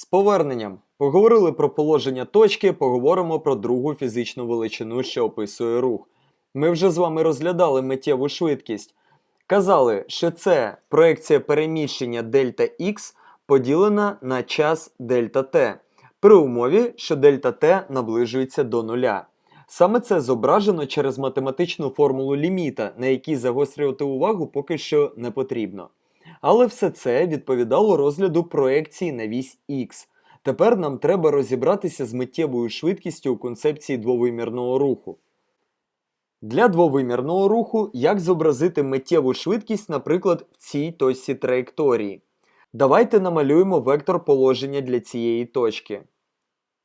З поверненням поговорили про положення точки, поговоримо про другу фізичну величину, що описує рух. Ми вже з вами розглядали миттєву швидкість. Казали, що це проекція переміщення дельта Х поділена на час дельта t, при умові, що дельта t наближується до нуля. Саме це зображено через математичну формулу ліміта, на якій загострювати увагу поки що не потрібно. Але все це відповідало розгляду проекції на вісь Х. Тепер нам треба розібратися з миттєвою швидкістю у концепції двовимірного руху. Для двовимірного руху як зобразити миттєву швидкість, наприклад, в цій точці траєкторії. Давайте намалюємо вектор положення для цієї точки.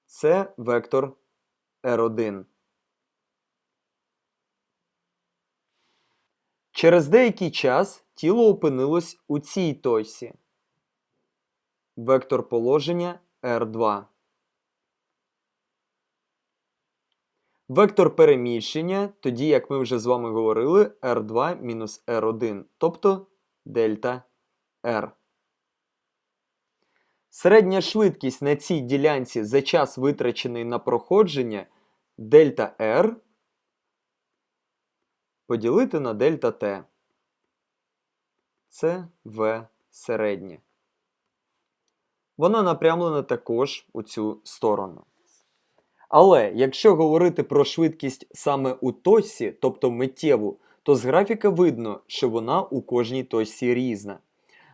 Це вектор R1. Через деякий час тіло опинилось у цій точці. Вектор положення R2. Вектор переміщення, тоді, як ми вже з вами говорили, R2 мінус R1, тобто дельта R. Середня швидкість на цій ділянці за час витрачений на проходження дельта R поділити на дельта T. Це V середнє. Вона напрямлена також у цю сторону. Але якщо говорити про швидкість саме у точці, тобто миттєву, то з графіка видно, що вона у кожній точці різна.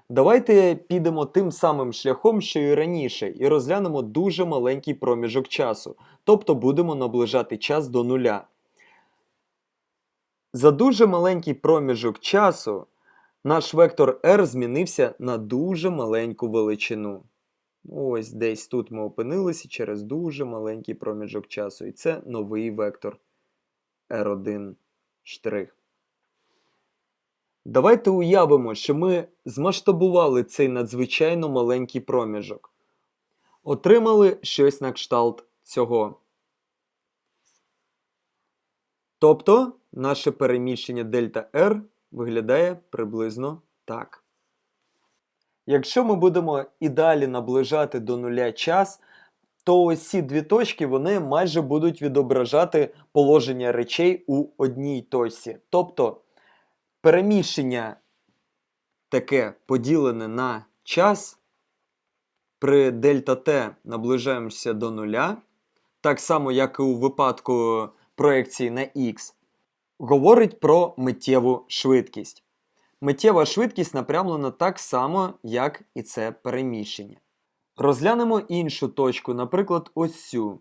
Давайте підемо тим самим шляхом, що і раніше, і розглянемо дуже маленький проміжок часу, тобто будемо наближати час до нуля. За дуже маленький проміжок часу наш вектор r змінився на дуже маленьку величину. Ось десь тут ми опинилися через дуже маленький проміжок часу. І це новий вектор R1 штрих. Давайте уявимо, що ми змасштабували цей надзвичайно маленький проміжок. Отримали щось на кшталт цього. Тобто наше переміщення дельта R виглядає приблизно так. Якщо ми будемо і далі наближати до нуля час, то ось ці дві точки вони майже будуть відображати положення речей у одній точці. Тобто переміщення таке поділене на час, при дельта t наближаємося до нуля, так само, як і у випадку проекції на х, говорить про миттєву швидкість. Миттєва швидкість напрямлена так само, як і це переміщення. Розглянемо іншу точку, наприклад, ось цю.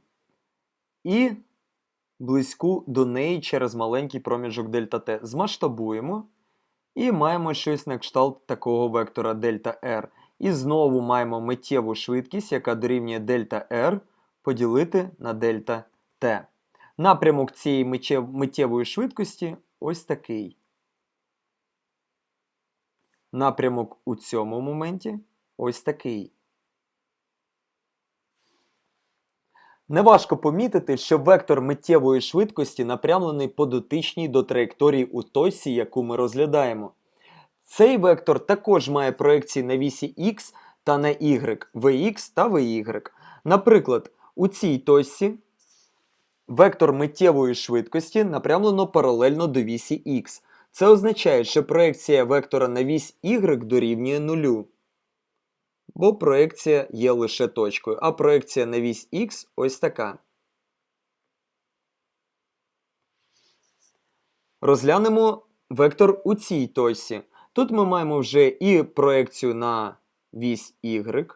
І близьку до неї через маленький проміжок дельта t. Змасштабуємо. І маємо щось на кшталт такого вектора дельта r. І знову маємо миттєву швидкість, яка дорівнює дельта r поділити на дельта t. Напрямок цієї миттєвої швидкості ось такий. Напрямок у цьому моменті ось такий. Неважко помітити, що вектор миттєвої швидкості напрямлений по дотичній до траєкторії у точці, яку ми розглядаємо. Цей вектор також має проекції на вісі Х та на Y, Vx та Vy. Наприклад, у цій точці вектор миттєвої швидкості напрямлено паралельно до вісі Х. Це означає, що проекція вектора на вісь y дорівнює нулю. Бо проекція є лише точкою, а проекція на вісь x ось така. Розглянемо вектор у цій точці. Тут ми маємо вже і проекцію на вісь y,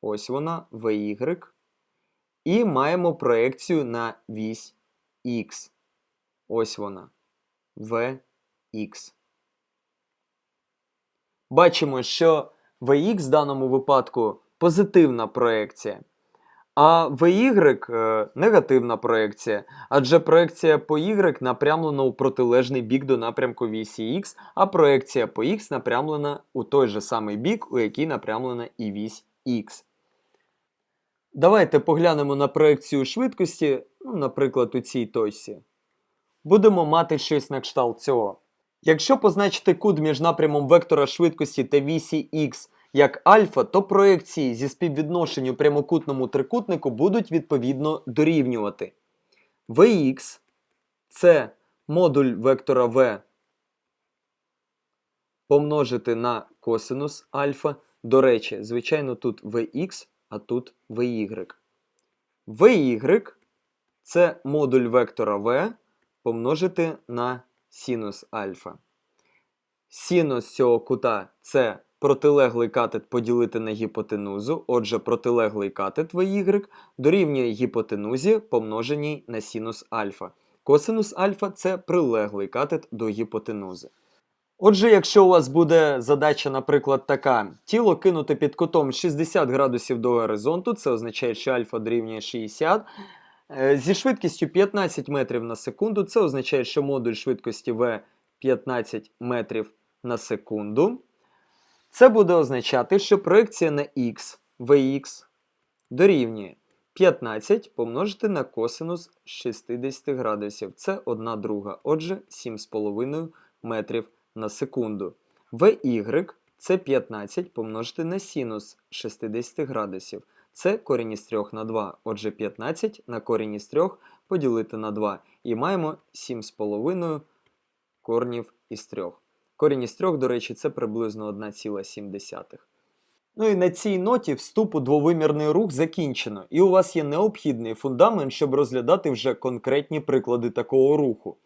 ось вона, vy, і маємо проекцію на вісь x. Ось вона, v X. Бачимо, що Vx в даному випадку позитивна проекція, а Vy е, негативна проекція, адже проекція по y напрямлена у протилежний бік до напрямку вісі X, а проекція по X напрямлена у той же самий бік, у який напрямлена і вісь X. Давайте поглянемо на проекцію швидкості, ну, наприклад, у цій точці. Будемо мати щось на кшталт цього. Якщо позначити кут між напрямом вектора швидкості та вісі Х як альфа, то проекції зі співвідношенню прямокутному трикутнику будуть відповідно дорівнювати. Vx це модуль вектора v помножити на косинус альфа. До речі, звичайно, тут Vx, а тут Vy. Vy це модуль вектора v помножити на синус альфа. Синус цього кута це протилеглий катет поділити на гіпотенузу. Отже, протилеглий катет Vy дорівнює гіпотенузі помноженій на синус альфа. Косинус альфа це прилеглий катет до гіпотенузи. Отже, якщо у вас буде задача, наприклад, така: тіло кинути під кутом 60 градусів до горизонту, це означає, що альфа дорівнює 60. е, Зі швидкістю 15 метрів на секунду, це означає, що модуль швидкості v 15 метрів на секунду. Це буде означати, що проекція на x Vx дорівнює 15 помножити на косинус 60 градусів. Це 1 друга. Отже, 7,5 метрів на секунду. Vy це 15 помножити на синус 60 градусів. Це корінь із 3 на 2. Отже, 15 на корінь із 3 поділити на 2. І маємо 7,5 корнів із 3. Корінь із 3, до речі, це приблизно 1,7. Ну і на цій ноті вступ у двовимірний рух закінчено, і у вас є необхідний фундамент, щоб розглядати вже конкретні приклади такого руху.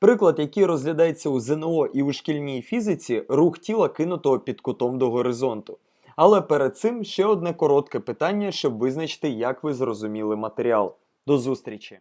Приклад, який розглядається у ЗНО і у шкільній фізиці, рух тіла кинутого під кутом до горизонту. Але перед цим ще одне коротке питання, щоб визначити, як ви зрозуміли матеріал. До зустрічі!